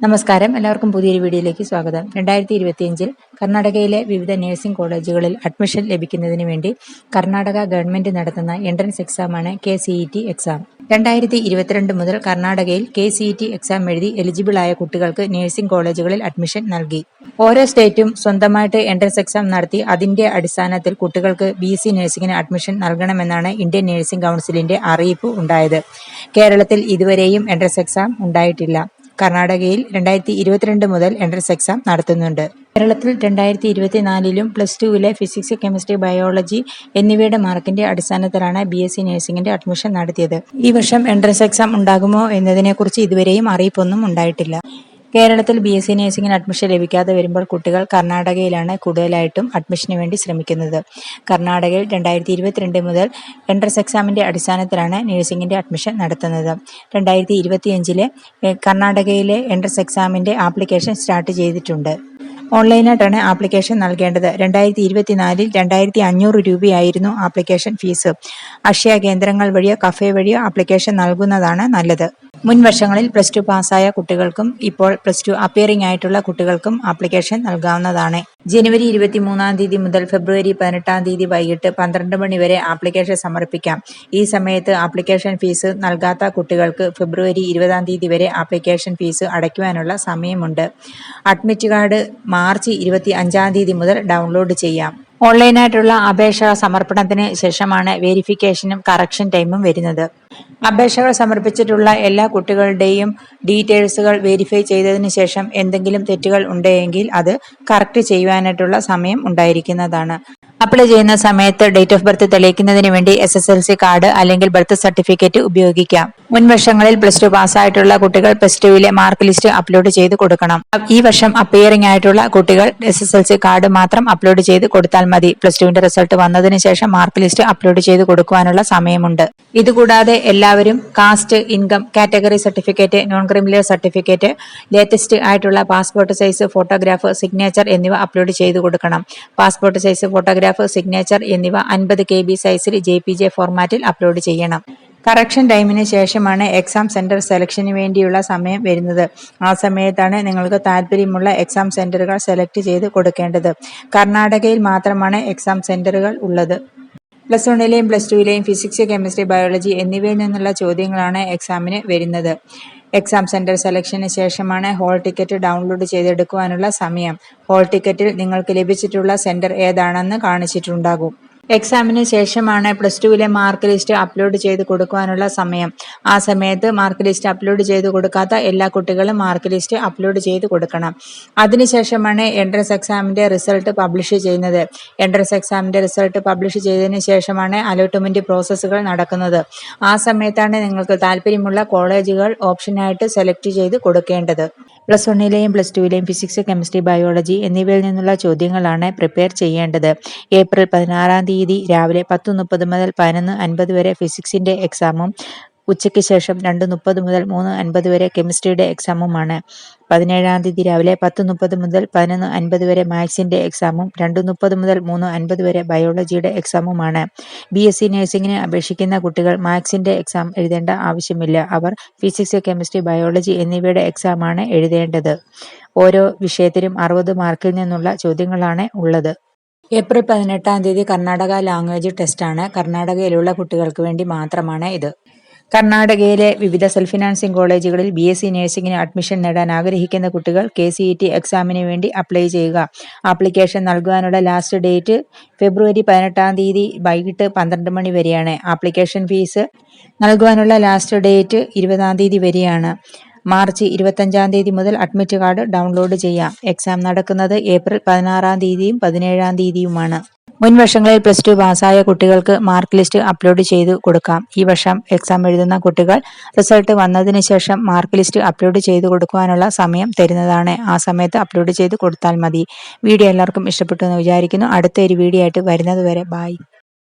നമസ്കാരം. എല്ലാവർക്കും പുതിയൊരു വീഡിയോയിലേക്ക് സ്വാഗതം. രണ്ടായിരത്തി ഇരുപത്തിയഞ്ചിൽ കർണാടകയിലെ വിവിധ നഴ്സിംഗ് കോളേജുകളിൽ അഡ്മിഷൻ ലഭിക്കുന്നതിന് വേണ്ടി കർണാടക ഗവൺമെന്റ് നടത്തുന്ന entrance എക്സാമാണ് K C E T exam രണ്ടായിരത്തി ഇരുപത്തിരണ്ട് മുതൽ കർണാടകയിൽ K C E T exam എഴുതി എലിജിബിളായ കുട്ടികൾക്ക് നഴ്സിംഗ് കോളേജുകളിൽ അഡ്മിഷൻ നൽകി. ഓരോ സ്റ്റേറ്റും സ്വന്തമായിട്ട് എൻട്രൻസ് എക്സാം നടത്തി അതിന്റെ അടിസ്ഥാനത്തിൽ കുട്ടികൾക്ക് ബി സി നഴ്സിംഗിന് അഡ്മിഷൻ നൽകണമെന്നാണ് ഇന്ത്യൻ നഴ്സിംഗ് കൗൺസിലിന്റെ അറിയിപ്പ് ഉണ്ടായത്. കേരളത്തിൽ ഇതുവരെയും എൻട്രൻസ് എക്സാം ഉണ്ടായിട്ടില്ല. കർണാടകയിൽ രണ്ടായിരത്തി ഇരുപത്തിരണ്ട് മുതൽ എൻട്രൻസ് എക്സാം നടത്തുന്നുണ്ട്. കേരളത്തിൽ രണ്ടായിരത്തി ഇരുപത്തിനാലിലും പ്ലസ് ടുവിലെ ഫിസിക്സ് കെമിസ്ട്രി ബയോളജി എന്നിവയുടെ മാർക്കിന്റെ അടിസ്ഥാനത്തിലാണ് ബി എസ് സി നഴ്സിംഗിന്റെ അഡ്മിഷൻ നടത്തിയത്. ഈ വർഷം എൻട്രൻസ് എക്സാം ഉണ്ടാകുമോ എന്നതിനെക്കുറിച്ച് ഇതുവരെയും അറിയിപ്പൊന്നും ഉണ്ടായിട്ടില്ല. കേരളത്തിൽ ബി എസ് സി നഴ്സിംഗിന് അഡ്മിഷൻ ലഭിക്കാതെ വരുമ്പോൾ കുട്ടികൾ കർണാടകയിലാണ് കൂടുതലായിട്ടും അഡ്മിഷന് വേണ്ടി ശ്രമിക്കുന്നത്. കർണാടകയിൽ രണ്ടായിരത്തി ഇരുപത്തിരണ്ട് മുതൽ എൻട്രൻസ് എക്സാമിന്റെ അടിസ്ഥാനത്തിലാണ് നഴ്സിംഗിന്റെ അഡ്മിഷൻ നടത്തുന്നത്. രണ്ടായിരത്തി ഇരുപത്തിയഞ്ചിലെ കർണാടകയിലെ എൻട്രൻസ് എക്സാമിന്റെ ആപ്ലിക്കേഷൻ സ്റ്റാർട്ട് ചെയ്തിട്ടുണ്ട്. ഓൺലൈനായിട്ടാണ് ആപ്ലിക്കേഷൻ നൽകേണ്ടത്. രണ്ടായിരത്തി ഇരുപത്തിനാലിൽ രണ്ടായിരത്തി അഞ്ഞൂറ് രൂപയായിരുന്നു ആപ്ലിക്കേഷൻ ഫീസ് അക്ഷയ കേന്ദ്രങ്ങൾ വഴിയോ കഫേ വഴിയോ ആപ്ലിക്കേഷൻ നൽകുന്നതാണ് നല്ലത്. മുൻ വർഷങ്ങളിൽ പ്ലസ് ടു പാസ്സായ കുട്ടികൾക്കും ഇപ്പോൾ പ്ലസ് ടു അപ്പിയറിംഗ് ആയിട്ടുള്ള കുട്ടികൾക്കും ആപ്ലിക്കേഷൻ നൽകാവുന്നതാണ്. ജനുവരി ഇരുപത്തി മൂന്നാം തീയതി മുതൽ ഫെബ്രുവരി പതിനെട്ടാം തീയതി വൈകിട്ട് പന്ത്രണ്ട് മണി വരെ ആപ്ലിക്കേഷൻ സമർപ്പിക്കാം. ഈ സമയത്ത് ആപ്ലിക്കേഷൻ ഫീസ് നൽകാത്ത കുട്ടികൾക്ക് ഫെബ്രുവരി ഇരുപതാം തീയതി വരെ ആപ്ലിക്കേഷൻ ഫീസ് അടയ്ക്കുവാനുള്ള സമയമുണ്ട്. അഡ്മിറ്റ് കാർഡ് മാർച്ച് ഇരുപത്തി അഞ്ചാം തീയതി മുതൽ ഡൗൺലോഡ് ചെയ്യാം. ഓൺലൈനായിട്ടുള്ള അപേക്ഷ സമർപ്പണത്തിന് ശേഷമാണ് വെരിഫിക്കേഷനും കറക്ഷൻ ടൈമും വരുന്നത്. അപേക്ഷകൾ സമർപ്പിച്ചിട്ടുള്ള എല്ലാ കുട്ടികളുടെയും ഡീറ്റെയിൽസുകൾ വെരിഫൈ ചെയ്തതിന് ശേഷം എന്തെങ്കിലും തെറ്റുകൾ ഉണ്ടെങ്കിൽ അത് കറക്റ്റ് ചെയ്യുവാനായിട്ടുള്ള സമയം ഉണ്ടായിരിക്കുന്നതാണ്. അപ്ലൈ ചെയ്യുന്ന സമയത്ത് ഡേറ്റ് ഓഫ് ബർത്ത് തെളിയിക്കുന്നതിന് വേണ്ടി S S L C card അല്ലെങ്കിൽ ബർത്ത് സർട്ടിഫിക്കറ്റ് ഉപയോഗിക്കാം. മുൻ വർഷങ്ങളിൽ പ്ലസ് ടു പാസ്സായിട്ടുള്ള കുട്ടികൾ പ്ലസ് ടുവിലെ മാർക്ക് ലിസ്റ്റ് അപ്ലോഡ് ചെയ്ത് കൊടുക്കണം. ഈ വർഷം അപ്പിയറിംഗ് ആയിട്ടുള്ള കുട്ടികൾ S S L C card മാത്രം അപ്ലോഡ് ചെയ്ത് കൊടുത്താൽ മതി. പ്ലസ് ടുവിന്റെ റിസൾട്ട് വന്നതിന് ശേഷം മാർക്ക് ലിസ്റ്റ് അപ്ലോഡ് ചെയ്ത് കൊടുക്കുവാനുള്ള സമയമുണ്ട്. ഇതുകൂടാതെ എല്ലാവരും caste income category certificate non criminal certificate latest ആയിട്ടുള്ള പാസ്പോർട്ട് സൈസ് ഫോട്ടോഗ്രാഫ് സിഗ്നേച്ചർ എന്നിവ അപ്ലോഡ് ചെയ്ത് കൊടുക്കണം. പാസ്പോർട്ട് സൈസ് ഫോട്ടോഗ്രാഫ് സിഗ്നേച്ചർ എന്നിവ അൻപത് കെ ബി സൈസിൽ ജെ പി ജെ ഫോർമാറ്റിൽ അപ്ലോഡ് ചെയ്യണം. കറക്ഷൻ ടൈമിന് ശേഷമാണ് എക്സാം സെന്റർ സെലക്ഷന് വേണ്ടിയുള്ള സമയം വരുന്നത്. ആ സമയത്താണ് നിങ്ങൾക്ക് താല്പര്യമുള്ള എക്സാം സെന്ററുകൾ സെലക്ട് ചെയ്ത് കൊടുക്കേണ്ടത്. കർണാടകയിൽ മാത്രമാണ് എക്സാം സെന്ററുകൾ ഉള്ളത്. പ്ലസ് വണ്ണിലെയും പ്ലസ് ടുവിലെയും ഫിസിക്സ് കെമിസ്ട്രി ബയോളജി എന്നിവയിൽ നിന്നുള്ള ചോദ്യങ്ങളാണ് എക്സാമിന് വരുന്നത്. എക്സാം സെന്റർ സെലക്ഷന് ശേഷമാണ് ഹോൾ ടിക്കറ്റ് ഡൗൺലോഡ് ചെയ്തെടുക്കുവാനുള്ള സമയം. ഹോൾ ടിക്കറ്റിൽ നിങ്ങൾക്ക് ലഭിച്ചിട്ടുള്ള സെന്റർ ഏതാണെന്ന് കാണിച്ചിട്ടുണ്ടാകും. എക്സാമിന് ശേഷമാണ് പ്ലസ് ടുവിലെ മാർക്ക് ലിസ്റ്റ് അപ്ലോഡ് ചെയ്ത് കൊടുക്കുവാനുള്ള സമയം. ആ സമയത്ത് മാർക്ക് ലിസ്റ്റ് അപ്ലോഡ് ചെയ്ത് കൊടുക്കാത്ത എല്ലാ കുട്ടികളും മാർക്ക് ലിസ്റ്റ് അപ്ലോഡ് ചെയ്ത് കൊടുക്കണം. അതിനുശേഷമാണ് എൻട്രൻസ് എക്സാമിന്റെ റിസൾട്ട് പബ്ലിഷ് ചെയ്യുന്നത്. എൻട്രൻസ് എക്സാമിന്റെ റിസൾട്ട് പബ്ലിഷ് ചെയ്തതിന് ശേഷമാണ് അലോട്ട്മെന്റ് പ്രോസസ്സുകൾ നടക്കുന്നത്. ആ സമയത്താണ് നിങ്ങൾക്ക് താല്പര്യമുള്ള കോളേജുകൾ ഓപ്ഷനായിട്ട് സെലക്ട് ചെയ്ത് കൊടുക്കേണ്ടത്. പ്ലസ് വണ്ണിലെയും പ്ലസ് ടുവിലെയും ഫിസിക്സ് കെമിസ്ട്രി ബയോളജി എന്നിവയിൽ നിന്നുള്ള ചോദ്യങ്ങളാണ് പ്രിപ്പയർ ചെയ്യേണ്ടത്. ഏപ്രിൽ പതിനാറാം തീയതി രാവിലെ പത്ത് മുപ്പത് മുതൽ പതിനൊന്ന് അൻപത് വരെ ഫിസിക്സിന്റെ എക്സാമും ഉച്ചയ്ക്ക് ശേഷം രണ്ട് മുപ്പത് മുതൽ മൂന്ന് അൻപത് വരെ കെമിസ്ട്രിയുടെ എക്സാമുമാണ്. പതിനേഴാം തീയതി രാവിലെ പത്ത് മുപ്പത് മുതൽ പതിനൊന്ന് അൻപത് വരെ മാത്സിന്റെ എക്സാമും രണ്ട് മുപ്പത് മുതൽ മൂന്ന് അൻപത് വരെ ബയോളജിയുടെ എക്സാമുമാണ്. ബി എസ് സി നഴ്സിംഗിന് അപേക്ഷിക്കുന്ന കുട്ടികൾ മാത്സിന്റെ എക്സാം എഴുതേണ്ട ആവശ്യമില്ല. അവർ ഫിസിക്സ് കെമിസ്ട്രി ബയോളജി എന്നിവയുടെ എക്സാമാണ് എഴുതേണ്ടത്. ഓരോ വിഷയത്തിലും അറുപത് മാർക്കിൽ നിന്നുള്ള ചോദ്യങ്ങളാണ് ഉള്ളത്. ഏപ്രിൽ പതിനെട്ടാം തീയതി കർണാടക ലാംഗ്വേജ് ടെസ്റ്റാണ്. കർണാടകയിലുള്ള കുട്ടികൾക്ക് വേണ്ടി മാത്രമാണ് ഇത്. കർണാടകയിലെ വിവിധ സെൽഫ് ഫിനാൻസിംഗ് കോളേജുകളിൽ ബി എസ് സി നഴ്സിംഗിന് അഡ്മിഷൻ നേടാൻ ആഗ്രഹിക്കുന്ന കുട്ടികൾ കെ സി ഇ ടി എക്സാമിന് വേണ്ടി അപ്ലൈ ചെയ്യുക. ആപ്ലിക്കേഷൻ നൽകുവാനുള്ള ലാസ്റ്റ് ഡേറ്റ് ഫെബ്രുവരി പതിനെട്ടാം തീയതി വൈകിട്ട് പന്ത്രണ്ട് മണി വരെയാണ്. ആപ്ലിക്കേഷൻ ഫീസ് നൽകുവാനുള്ള ലാസ്റ്റ് ഡേറ്റ് ഇരുപതാം തീയതി വരെയാണ്. മാർച്ച് ഇരുപത്തഞ്ചാം തീയതി മുതൽ അഡ്മിറ്റ് കാർഡ് ഡൗൺലോഡ് ചെയ്യാം. എക്സാം നടക്കുന്നത് ഏപ്രിൽ പതിനാറാം തീയതിയും പതിനേഴാം തീയതിയുമാണ്. മുൻ വർഷങ്ങളിൽ പ്ലസ് ടു പാസ്സായ കുട്ടികൾക്ക് മാർക്ക് ലിസ്റ്റ് അപ്ലോഡ് ചെയ്ത് കൊടുക്കാം. ഈ വർഷം എക്സാം എഴുതുന്ന കുട്ടികൾ റിസൾട്ട് വന്നതിന് ശേഷം മാർക്ക് ലിസ്റ്റ് അപ്ലോഡ് ചെയ്ത് കൊടുക്കുവാനുള്ള സമയം തരുന്നതാണ്. ആ സമയത്ത് അപ്ലോഡ് ചെയ്ത് കൊടുത്താൽ മതി. വീഡിയോ എല്ലാവർക്കും ഇഷ്ടപ്പെട്ടു എന്ന് വിചാരിക്കുന്നു. അടുത്ത ഒരു വീഡിയോ ആയിട്ട് വരുന്നത് വരെ ബായ്